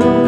one.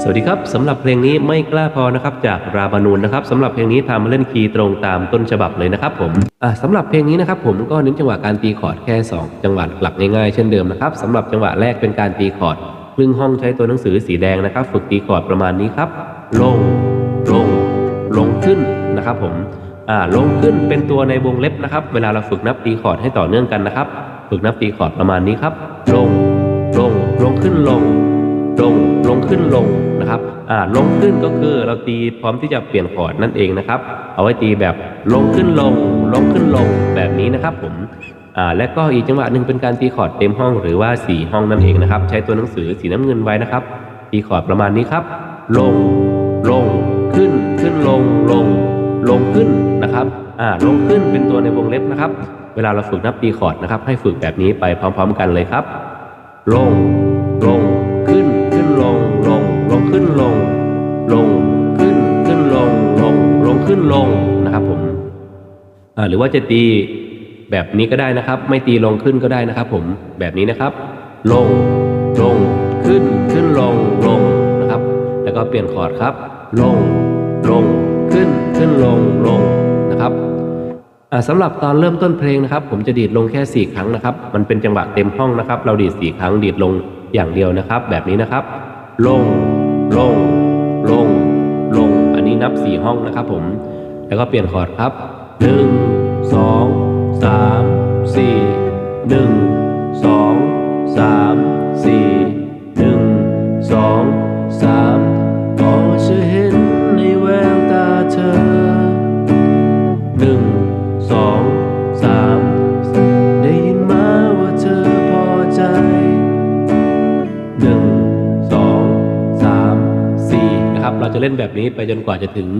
สวัสดีครับสำหรับเพลงนี้ไม่กล้าพอนะครับจากราบานูนนะครับสำหรับเพลงนี้พามาเล่นคีย์ตรงตามต้นฉบับเลยนะครับผมอ่าสำหรับเพลงนี้นะครับผมก็เน้นจังหวะการตีคอร์ดแค่ 2 จังหวะหลักง่ายๆเช่นเดิมนะครับสำหรับจังหวะแรกเป็นการตีคอร์ดครึ่งห้องใช้ตัวหนังสือสีแดงนะครับ ฝึกตีคอร์ดประมาณนี้ครับลงลงลงขึ้นนะครับผมอ่าลงขึ้นเป็นตัวในวงเล็บนะครับ เวลาเราฝึกนับตีคอร์ดให้ต่อเนื่องกันนะครับ ฝึกนับตีคอร์ดประมาณนี้ครับ ลงลงลงขึ้นลง ลงลงขึ้นลงนะครับอ่าลงขึ้นก็คือเราตีพร้อมที่จะเปลี่ยนคอร์ดนั่นเองนะครับ เอาไว้ตีแบบลงขึ้นลง ลงขึ้นลงแบบนี้นะครับผมอ่าและก็อีกจังหวะหนึ่งเป็นการตีคอร์ดเต็มห้องหรือว่าสี่ห้องนั่นเองนะครับ ใช้ตัวหนังสือสีน้ำเงินไว้นะครับ ตีคอร์ดประมาณนี้ครับ ลงลงขึ้นขึ้นลงลง ลงขึ้นนะครับอ่าลงขึ้นเป็นตัวในวงเล็บนะครับ เวลาเราฝึกนับตีคอร์ดนะครับ ให้ฝึกแบบนี้ไปพร้อม ๆ กันเลยครับ ลงลง ลงนะครับผมหรือว่าจะตีแบบนี้ก็ได้นะครับ ไม่ตีลงขึ้นก็ได้นะครับ ผมแบบนี้นะครับ ลงลงขึ้นขึ้นลงลงนะครับ แล้วก็เปลี่ยนคอร์ดครับ ลงลงขึ้นขึ้นลงลงนะครับสำหรับตอนเริ่มต้นเพลงนะครับ ผมจะดีดลงแค่ 4 ครั้งนะครับ มันเป็นจังหวะเต็มห้องนะครับ เราดีด4ครั้งดีดลงอย่างเดียวนะครับ แบบนี้นะครับ ลงลงลงลง อันนี้นับ 4 ห้องนะครับผม แล้วก็เปลี่ยนคอร์ดครับ1 2 3 4 1 2 3 4 1 2 3ก็จะเห็นในแววตาเธอหนึ่งสองสามได้ยินมาว่าเธอพอใจหนึ่งสองสามสี่นะครับ เราจะเล่นแบบนี้ไปจนกว่าจะถึง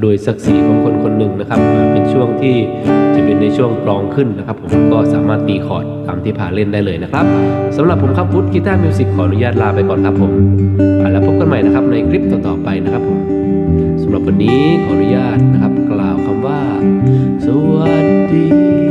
โดยศักดิ์ศรีของคนคนหนึ่งนะครับ เป็นช่วงที่จะเป็นในช่วงกลองขึ้นนะครับ ผมก็สามารถตีคอร์ดตามที่พาเล่นได้เลยนะครับสำหรับผมครับฟุตกีตาร์มิวสิกขออนุญาตลาไปก่อนครับผมแล้วพบกันใหม่นะครับในคลิปต่อๆไปนะครับผมสำหรับวันนี้ขออนุญาตนะครับ กล่าวคำว่า สวัสดี